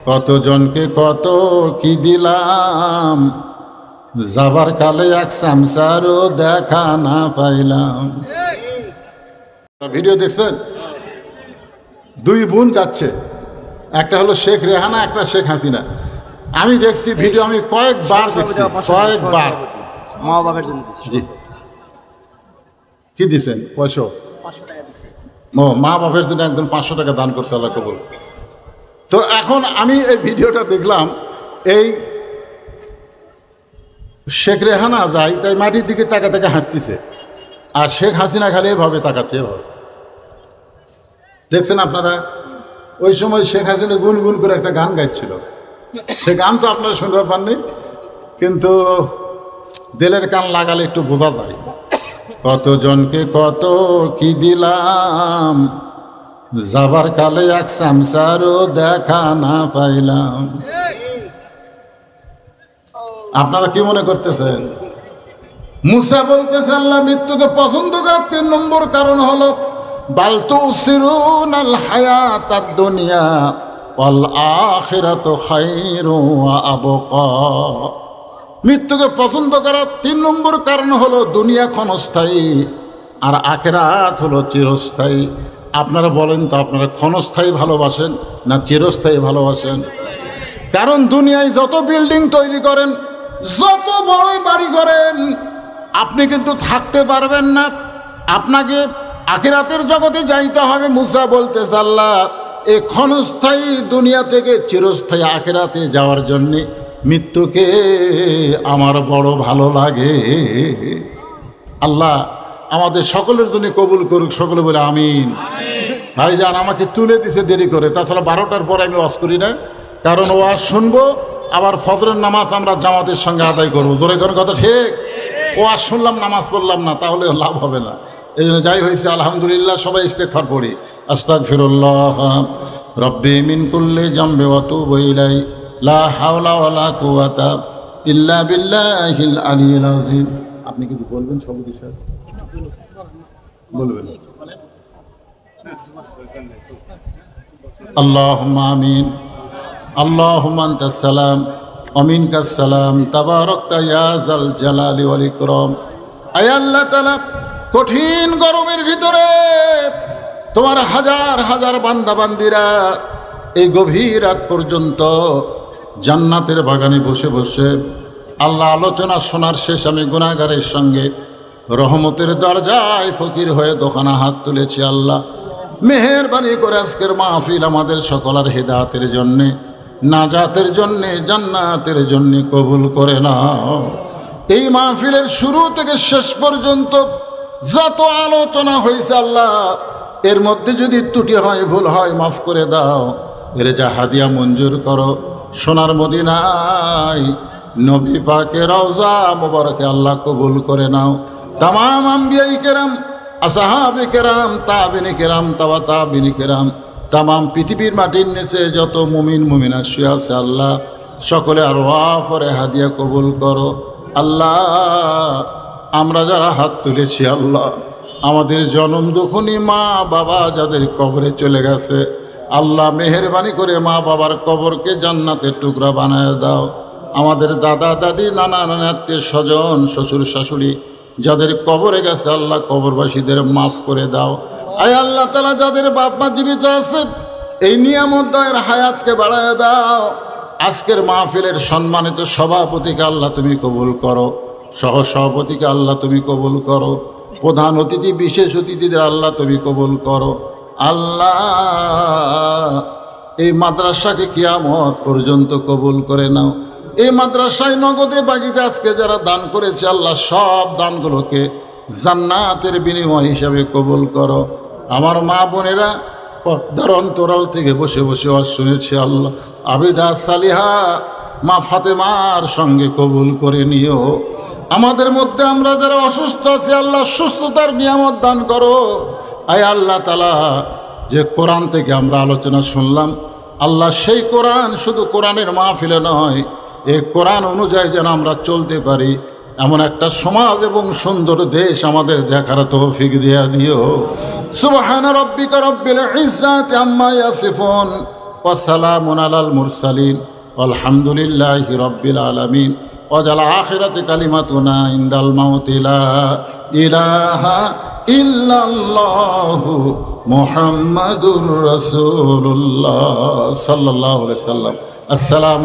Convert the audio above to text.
কতজনকে কত কি দিলাম? যাবার কালে এক সামসারও দেখা না পাইলাম। ভিডিও দেখছেন? দুই বোন যাচ্ছে। একটা হলো শেখ রেহানা একটা শেখ হাসিনা। আমি দেখছি ভিডিও আমি কয়েকবার দেখছি কয়েকবার। মা বাবার জন্য জি। কি দিছেন? পয়সা? ও মা বাপের জন্য একজন পাঁচশো টাকা দান করছে আল্লাহ কবুল। তো এখন আমি এই ভিডিওটা দেখলাম, এই শেখ রেহানা যাই, তাই মাটির দিকে তাকা তাকা হাঁটতেছে। আর শেখ হাসিনা খালি এভাবে তাকাচ্ছে, এভাবে। দেখছেন আপনারা? ওই সময় শেখ হাসিনা গুনগুন করে একটা গান গাইছিল। সে গান তো আপনারা শুনতে পাননি, কিন্তু দেলের কান লাগালে একটু বোঝা যায়। কতজনকে কত কি দিলাম যাবার কালে এক সামসারও দেখা না পাইলাম। আপনারা কি মনে করতেছেন? মুসা বলতেছে, আল্লাহ মৃত্যুকে পছন্দ করার তিন নম্বর কারণ হলো বালতু সিরুন আল হায়াত দুনিয়া অল আখিরাত খাইরু আবকা। মৃত্যুকে পছন্দ করার তিন নম্বর কারণ হলো, দুনিয়া ক্ষণস্থায়ী আর আখেরাত হলো চিরস্থায়ী। আপনারা বলেন তো আপনারা ক্ষণস্থায়ী ভালোবাসেন না চিরস্থায়ী ভালোবাসেন? কারণ দুনিয়ায় যত বিল্ডিং তৈরি করেন, যত বড় বাড়ি করেন আপনি কিন্তু থাকতে পারবেন না। আপনাকে আখিরাতের জগতে যাইতে হবে, মুসা বলতে আল্লাহ এই ক্ষণস্থায়ী দুনিয়া থেকে চিরস্থায়ী আখিরাতে যাওয়ার জন্যে মৃত্যুকে আমার বড় ভালো লাগে। আল্লাহ আমাদের সকলের জন্য কবুল করুক সকলে বলে আমিন। ভাইজান আমাকে তুলে দিছে দেরি করে। তাছাড়া বারোটার পরে আমি ওয়াজ করি না। কারণ ওয়াজ শুনব আবার ফজরের নামাজ আমরা জামাতের সঙ্গে আদায় করব। জোরে কোন কথা ঠিক? ওয়াজ শুনলাম নামাজ পড়লাম না তাহলে লাভ হবে না। এই জন্য যাই হয়েছে আলহামদুলিল্লাহ সবাই ইস্তেকফার পড়ি। আস্তাক ফিরুল্লাহ রব্বি মিন করলে জাম্বে ওয়াতু বইলাই লা হাওলা ওয়ালা কুওয়াতা ইল্লা বিল্লাহিল আপনি কিছু বলবেন সবুজ স্যার? বলবেন اللهم آمين اللهم أنت السلام ومنك السلام تباركت يا ذا الجلال والإكرام আয় আল্লাহ তালা কঠিন গরমের ভিতরে তোমার হাজার হাজার বান্দা বান্দিরা এই গভীর রাত পর্যন্ত জান্নাতের বাগানে বসে বসে আল্লাহ আলোচনা শোনার শেষ আমি গুণাগারের সঙ্গে রহমতের দরজায় ফকির হয়ে দোকানা হাত তুলেছি আল্লাহ। মেহেরবানি করে আজকের মাহফিল আমাদের সকলের হেদাতের জন্যে, নাজাতের জন্যে, জান্নাতের জন্যে কবুল করে নাও। এই মাহফিলের শুরু থেকে শেষ পর্যন্ত যত আলোচনা হয়েছে আল্লাহ, এর মধ্যে যদি ত্রুটি হয়, ভুল হয়, মাফ করে দাও। এর যা হাদিয়া মঞ্জুর করো। সোনার মদিনায় নবী পাকে রওজা মোবারকে আল্লাহ কবুল করে নাও। তামাম আম্বিয়াই কেরাম, আসাহাবে কেরাম, তাবিনী কেরাম তাবা তাবিনী কেরাম। তামাম পৃথিবীর মাটির নিচে যত মুমিন, মুমিনা শুয়ে আছে আল্লাহ। সকলে আর ওয়াফরে হাদিয়া কবুল করো। আল্লাহ, আমরা যারা হাত তুলেছি আল্লাহ, আমাদের জনম দুখনি মা বাবা যাদের কবরে চলে গেছে, আল্লাহ মেহরবানি করে মা বাবার কবরকে জান্নাতের টুকরা বানায় দাও। আমাদের দাদা, দাদি, নানা নানা আত্মীয় স্বজন, শ্বশুর, শাশুড়ি যাদের কবরে গেছে, আল্লাহ কবরবাসীদের মাফ করে দাও। আয় আল্লাহ তালা যাদের বাপ মা জীবিত আছে, এই নিয়ামত হায়াতকে বাড়ায় দাও। আজকের মাহফিলের সম্মানিত সভাপতিকে আল্লাহ তুমি কবুল করো। সহ সভাপতিকে আল্লাহ তুমি কবুল করো। প্রধান অতিথি, বিশেষ অতিথিদের আল্লাহ তুমি কবুল করো। আল্লাহ, এই মাদ্রাসাকে কিয়ামত পর্যন্ত কবুল করে নাও। এই মাদ্রাসায় নগদে বাকিতে আজকে যারা দান করেছে, আল্লাহ সব দানগুলোকে জান্নাতের বিনিময় হিসাবে কবুল করো। আমার মা বোনেরা পর্দার অন্তরাল থেকে বসে বসে ওয়াজ শুনেছে, আল্লাহ, আবিদা সালিহা, মা ফাতেমার সঙ্গে কবুল করে নিও। আমাদের মধ্যে আমরা যারা অসুস্থ আছি, আল্লাহ সুস্থতার নিয়ামত দান করো। আয় আল্লাহ তালা যে কোরআন থেকে আমরা আলোচনা শুনলাম, আল্লাহ সেই কোরআন শুধু কোরআনের মাহফিলে নয় এই কোরআন অনুযায়ী যেন আমরা চলতে পারি, এমন একটা সমাজ এবং সুন্দর দেশ আমাদের দেখার তৌফিক দিয়া দিও। সুবাহান রব্বিকা রব্বিল ইজ্জাতি আম্মা ইয়াসিফুন, ওয়া সালামুন আলাল মুরসালিন আলহামদুলিল্লাহি রব্বিল আলামিন। ওয়াজাল আখিরাতি কালিমাতুনা ইনদাল মাউত, লা ইলাহা ইল্লাল্লাহু মুহাম্মাদুর রাসূলুল্লাহ সাল্লাল্লাহু আলাইহি সাল্লাম